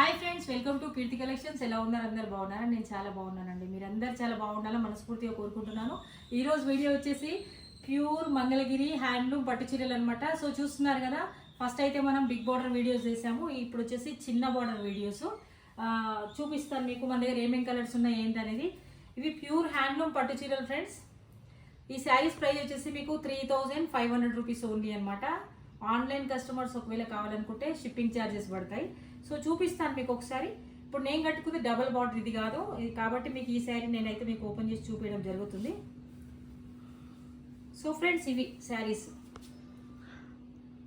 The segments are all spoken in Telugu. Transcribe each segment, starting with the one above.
Hi friends welcome to Keerthi collections. ఎలా ఉన్నారు? అందరు బాగున్నారా? నేను చాలా బాగున్నానండి. మీరు చాలా బాగుండాలని మనస్ఫూర్తిగా కోరుకుంటున్నాను. ఈరోజు వీడియో వచ్చేసి ప్యూర్ మంగళగిరి హ్యాండ్లూమ్ పట్టు చీరలు అనమాట సో చూస్తున్నారు కదా ఫస్ట్ అయితే మనం బిగ్ బార్డర్ వీడియోస్ చేసాము. ఇప్పుడు వచ్చేసి చిన్న బార్డర్ వీడియోస్. చూపిస్తాను మీకు మన దగ్గర ఏమేమి కలర్స్ ఉన్నాయి ఏంటనేది. ఇవి ప్యూర్ హ్యాండ్లూమ్ పట్టు చీరలు ఫ్రెండ్స్. ఈ శారీస్ ప్రైస్ వచ్చేసి మీకు three thousand five hundred rupees only అనమాట ఆన్లైన్ కస్టమర్స్ ఒకవేళ కావాలనుకుంటే షిప్పింగ్ ఛార్జెస్ పడతాయి. సో చూపిస్తాను మీకు ఒకసారి. ఇప్పుడు నేను కట్టుకుంది డబల్ బార్డర్ ఇది కాదు. ఇది కాబట్టి మీకు ఈ శారీ నేనైతే మీకు ఓపెన్ చేసి చూపించడం జరుగుతుంది. సో ఫ్రెండ్స్ ఇవి శారీస్.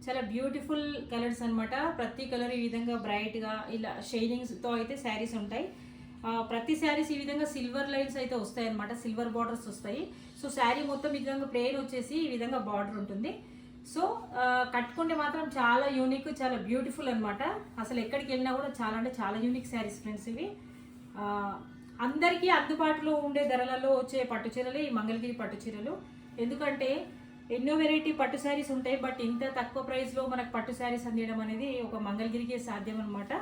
చాలా బ్యూటిఫుల్ కలర్స్ అనమాట ప్రతి కలర్ ఈ విధంగా బ్రైట్గా ఇలా షైనింగ్స్తో అయితే శారీస్ ఉంటాయి. ప్రతి శారీస్ ఈ విధంగా సిల్వర్ లైన్స్ అయితే వస్తాయి అనమాట సిల్వర్ బార్డర్స్ వస్తాయి. సో శారీ మొత్తం ఈ విధంగా ప్లేన్ వచ్చేసి ఈ విధంగా బార్డర్ ఉంటుంది. సో కట్టుకుంటే మాత్రం చాలా యూనిక్ చాలా బ్యూటిఫుల్ అనమాట అసలు ఎక్కడికి వెళ్ళినా కూడా చాలా అంటే చాలా యూనిక్ శారీస్ ఫ్రెండ్స్ ఇవి. అందరికీ అందుబాటులో ఉండే ధరలలో వచ్చే పట్టు చీరలే ఈ మంగళగిరి పట్టు చీరలు. ఎందుకంటే ఎన్నో వెరైటీ పట్టు శారీస్ ఉంటాయి బట్ ఇంత తక్కువ ప్రైస్లో మనకు పట్టు శారీస్ అందియడం అనేది ఒక మంగళగిరికే సాధ్యం అనమాట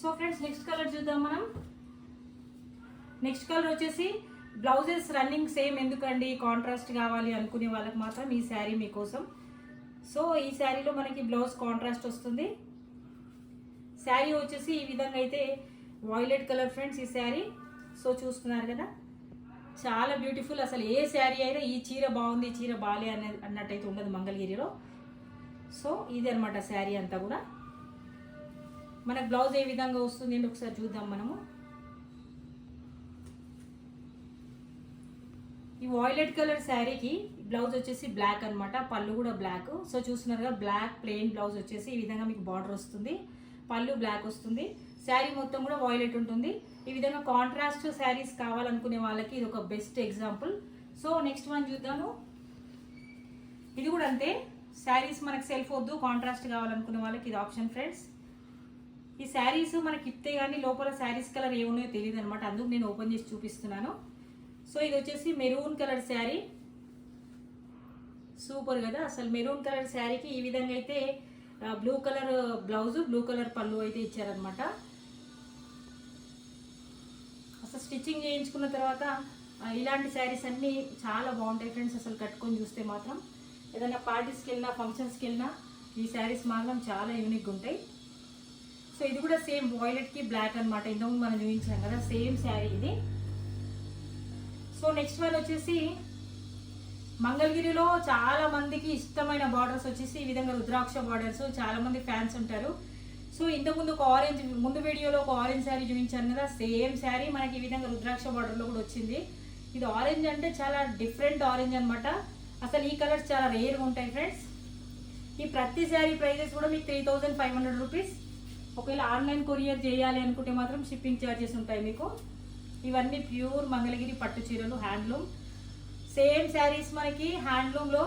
సో ఫ్రెండ్స్ నెక్స్ట్ కలర్ చూద్దాం మనం. నెక్స్ట్ కలర్ వచ్చేసి బ్లౌజెస్ రన్నింగ్ సేమ్ ఎందుకండి? కాంట్రాస్ట్ కావాలి అనుకునే వాళ్ళకి మాత్రం ఈ శారీ మీకోసం. సో ఈ శారీలో మనకి బ్లౌజ్ కాంట్రాస్ట్ వస్తుంది. శారీ వచ్చేసి ఈ విధంగా అయితే వాయిలెట్ కలర్ ఫ్రెండ్స్ ఈ శారీ. సో చూస్తున్నారు కదా చాలా బ్యూటిఫుల్ అసలు ఏ శారీ అయినా ఈ చీర బాగుంది ఈ చీర బాలే అనే అన్నట్టయితే ఉండదు మంగళగిరిలో. సో ఇది అనమాట శారీ అంతా కూడా. మనకు బ్లౌజ్ ఏ విధంగా వస్తుంది ఒకసారి చూద్దాం మనము. ఈ వాయిలెట్ కలర్ శారీకి బ్లౌజ్ వచ్చేసి బ్లాక్ అనమాట పళ్ళు కూడా బ్లాక్ సో చూస్తున్నారుగా బ్లాక్ ప్లెయిన్ బ్లౌజ్ వచ్చేసి ఈ విధంగా మీకు బార్డర్ వస్తుంది. పళ్ళు బ్లాక్ వస్తుంది. శారీ మొత్తం కూడా వాయిలెట్ ఉంటుంది. ఈ విధంగా కాంట్రాస్ట్ శారీస్ కావాలనుకునే వాళ్ళకి ఇది ఒక best example so next one చూద్దాము. ఇది కూడా అంతే. శారీస్ మనకి సెల్ఫ్ వద్దు కాంట్రాస్ట్ కావాలనుకునే వాళ్ళకి ఇది ఆప్షన్ ఫ్రెండ్స్ ఈ శారీస్ మనకి ఇస్తే కానీ లోపల శారీస్ కలర్ ఏమున్నాయో తెలియదు అనమాట అందుకు నేను ఓపెన్ చేసి చూపిస్తున్నాను. సో ఇది వచ్చేసి మెరూన్ కలర్ శారీ. సూపర్ కదా? అసలు మెరూన్ కలర్ శారీకి ఈ విధంగా అయితే blue colour blouse blue colour పళ్ళు అయితే ఇచ్చారనమాట అసలు స్టిచ్చింగ్ చేయించుకున్న తర్వాత ఇలాంటి శారీస్ అన్నీ చాలా బాగుంటాయి ఫ్రెండ్స్ అసలు కట్టుకొని చూస్తే మాత్రం. ఏదైనా పార్టీస్కి వెళ్ళినా ఫంక్షన్స్కి వెళ్ళినా ఈ శారీస్ మాత్రం చాలా యూనిక్గా ఉంటాయి. సో ఇది కూడా సేమ్ వాయిలెట్కి బ్లాక్ అనమాట ఇంతకుముందు మనం చూపించాం కదా సేమ్ శారీ ఇది. సో నెక్స్ట్ వన్ వచ్చేసి మంగళగిరిలో చాలా మందికి ఇష్టమైన బార్డర్స్ వచ్చేసి ఈ విధంగా రుద్రాక్ష బార్డర్స్ చాలా మంది ఫ్యాన్స్ ఉంటారు. సో ఇంతకుముందు ఒక ఆరెంజ్ ముందు వీడియోలో ఒక ఆరెంజ్ శారీ చూపించాను కదా సేమ్ శారీ మనకి ఈ విధంగా రుద్రాక్ష బార్డర్లో కూడా వచ్చింది. ఇది ఆరెంజ్ అంటే చాలా డిఫరెంట్ ఆరెంజ్ అనమాట అసలు ఈ కలర్స్ చాలా రేర్గా ఉంటాయి ఫ్రెండ్స్ ఈ ప్రతి శారీ ప్రైజెస్ కూడా మీకు three thousand five hundred rupees ఒకవేళ ఆన్లైన్ కొరియర్ చేయాలి అనుకుంటే మాత్రం షిప్పింగ్ ఛార్జెస్ ఉంటాయి మీకు. ఇవన్నీ ప్యూర్ మంగళగిరి పట్టు చీరలు హ్యాండ్లూమ్. సేమ్ శారీస్ మనకి హ్యాండ్లూమ్లో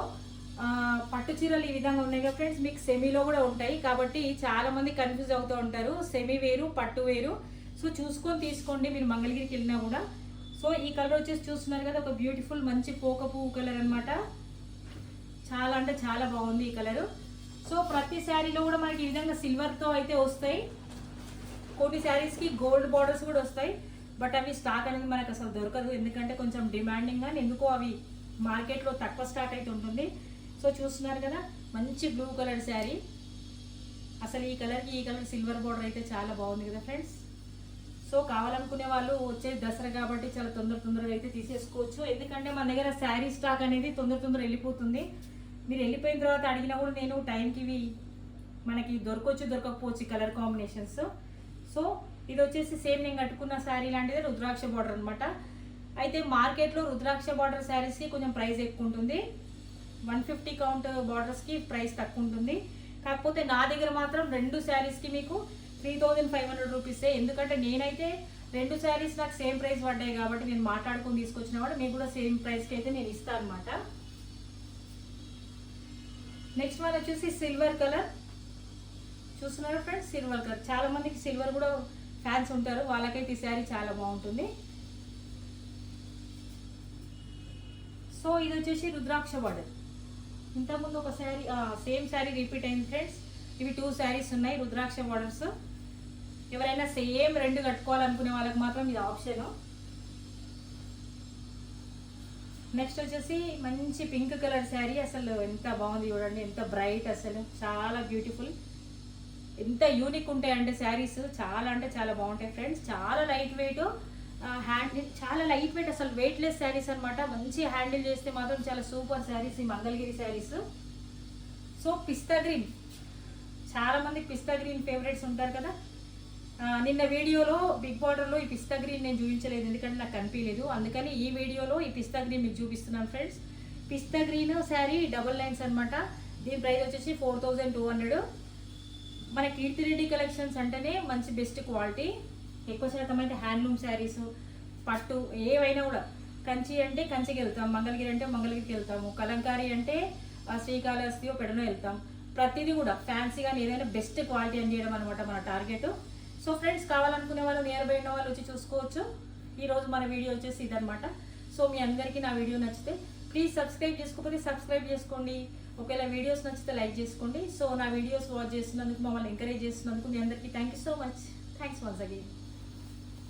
పట్టు చీరలు ఈ విధంగా ఉన్నాయి కదా ఫ్రెండ్స్ మీకు సెమీలో కూడా ఉంటాయి. కాబట్టి చాలా మంది కన్ఫ్యూజ్ అవుతూ ఉంటారు. సెమీ వేరు పట్టు వేరు. సో చూసుకొని తీసుకోండి మీరు మంగళగిరికి వెళ్ళినా కూడా. సో ఈ కలర్ వచ్చేసి చూస్తున్నారు కదా ఒక బ్యూటిఫుల్ మంచి పోక పువ్వు కలర్ అనమాట చాలా అంటే చాలా బాగుంది ఈ కలరు. సో ప్రతి శారీలో కూడా మనకి ఈ విధంగా సిల్వర్తో అయితే వస్తాయి. కొన్ని శారీస్కి గోల్డ్ బార్డర్స్ కూడా వస్తాయి. బట్ అవి స్టాక్ అనేది మనకు అసలు దొరకదు. ఎందుకంటే కొంచెం డిమాండింగ్ అని ఎందుకో అవి మార్కెట్లో తక్కువ స్టాక్ అయితే ఉంటుంది. సో చూస్తున్నారు కదా మంచి బ్లూ కలర్ శారీ అసలు ఈ కలర్కి ఈ కలర్ సిల్వర్ బార్డర్ అయితే చాలా బాగుంది కదా ఫ్రెండ్స్ సో కావాలనుకునే వాళ్ళు వచ్చే దసరా కాబట్టి చాలా తొందర తొందరగా అయితే తీసేసుకోవచ్చు. ఎందుకంటే మన దగ్గర శారీ స్టాక్ అనేది తొందర తొందర వెళ్ళిపోతుంది. మీరు వెళ్ళిపోయిన తర్వాత అడిగినా కూడా నేను టైంకి ఇవి మనకి దొరకవచ్చు దొరకకపోవచ్చు కలర్ కాంబినేషన్స్ సో ఇది వచ్చేసి సేమ్ నేను కట్టుకున్న శారీ లాంటిది రుద్రాక్ష బార్డర్ అనమాట అయితే మార్కెట్లో రుద్రాక్ష బార్డర్ శారీస్కి కొంచెం ప్రైస్ ఎక్కువ ఉంటుంది వన్ ఫిఫ్టీ కౌంట్ బార్డర్స్కి ప్రైస్ తక్కువ ఉంటుంది కాకపోతే నా దగ్గర మాత్రం రెండు శారీస్కి మీకు త్రీ థౌజండ్ ఫైవ్ హండ్రెడ్ రూపీసే. ఎందుకంటే నేనైతే రెండు శారీస్ నాకు సేమ్ ప్రైస్ పడ్డాయి కాబట్టి నేను మాట్లాడుకుని తీసుకొచ్చిన వాడు మీకు కూడా సేమ్ ప్రైస్కి అయితే నేను ఇస్తాను అనమాట నెక్స్ట్ వన్ వచ్చేసి సిల్వర్ కలర్. చూస్తున్నారా ఫ్రెండ్స్? Silver colour. చాలా మందికి సిల్వర్ కూడా ఫ్యాన్స్ ఉంటారు వాళ్ళకైతే ఈ శారీ చాలా బాగుంటుంది. సో ఇది వచ్చేసి రుద్రాక్ష బార్డర్ ఇంతకుముందు ఒక శారీ సేమ్ శారీ రిపీట్ అయింది ఫ్రెండ్స్ ఇవి టూ శారీస్ ఉన్నాయి రుద్రాక్ష బార్డర్స్ ఎవరైనా సేమ్ రెండు కట్టుకోవాలనుకునే వాళ్ళకి మాత్రం ఇది ఆప్షన్ నెక్స్ట్ వచ్చేసి మంచి పింక్ కలర్ శారీ. అసలు ఎంత బాగుంది చూడండి ఎంత బ్రైట్ అసలు. చాలా బ్యూటిఫుల్ ఎంత యూనిక్ ఉంటాయంటే శారీస్ చాలా అంటే చాలా బాగుంటాయి ఫ్రెండ్స్ చాలా లైట్ వెయిట్ హ్యాండిల్ చాలా లైట్ వెయిట్ అసలు వెయిట్లెస్ శారీస్ అనమాట మంచి హ్యాండిల్ చేస్తే మాత్రం చాలా సూపర్ శారీస్ ఈ మంగళగిరి శారీస్ సో పిస్తా గ్రీన్ చాలా మంది పిస్తా గ్రీన్ ఫేవరెట్స్ ఉంటారు కదా. నిన్న వీడియోలో బిగ్ బార్డర్లో ఈ పిస్తా గ్రీన్ నేను చూపించలేదు. ఎందుకంటే నాకు కనిపించలేదు. అందుకని ఈ వీడియోలో ఈ పిస్తా గ్రీన్ మీకు చూపిస్తున్నాను friends pista green sari double lines అనమాట దీని ప్రైస్ వచ్చేసి ఫోర్ థౌజండ్ టూ హండ్రెడ్ మన కీర్తి రెడ్డి కలెక్షన్స్ అంటేనే మంచి బెస్ట్ క్వాలిటీ ఎక్కువ శాతం అయితే హ్యాండ్లూమ్ శారీస్ పట్టు ఏవైనా కూడా. కంచి అంటే కంచికి వెళ్తాం మంగళగిరి అంటే మంగళగిరికి వెళ్తాము. కలంకారీ అంటే శ్రీకాళహస్తియో పెడనో వెళ్తాం. ప్రతిదీ కూడా ఫ్యాన్సీ కానీ ఏదైనా బెస్ట్ క్వాలిటీ అని చేయడం అనమాట మన టార్గెట్ సో ఫ్రెండ్స్ కావాలనుకునే వాళ్ళు నియర్ బై ఉన్న వాళ్ళు వచ్చి చూసుకోవచ్చు. ఈరోజు మన వీడియో వచ్చేసి ఇదనమాట సో మీ అందరికీ నా వీడియో నచ్చితే ప్లీజ్ సబ్స్క్రైబ్ చేసుకోకపోతే సబ్స్క్రైబ్ చేసుకోండి. ఒకవేళ వీడియోస్ నచ్చితే లైక్ చేసుకోండి. సో నా వీడియోస్ వాచ్ చేస్తున్నందుకు మమ్మల్ని ఎంకరేజ్ చేస్తున్నందుకు మీ అందరికీ thank you so much. Thanks once again.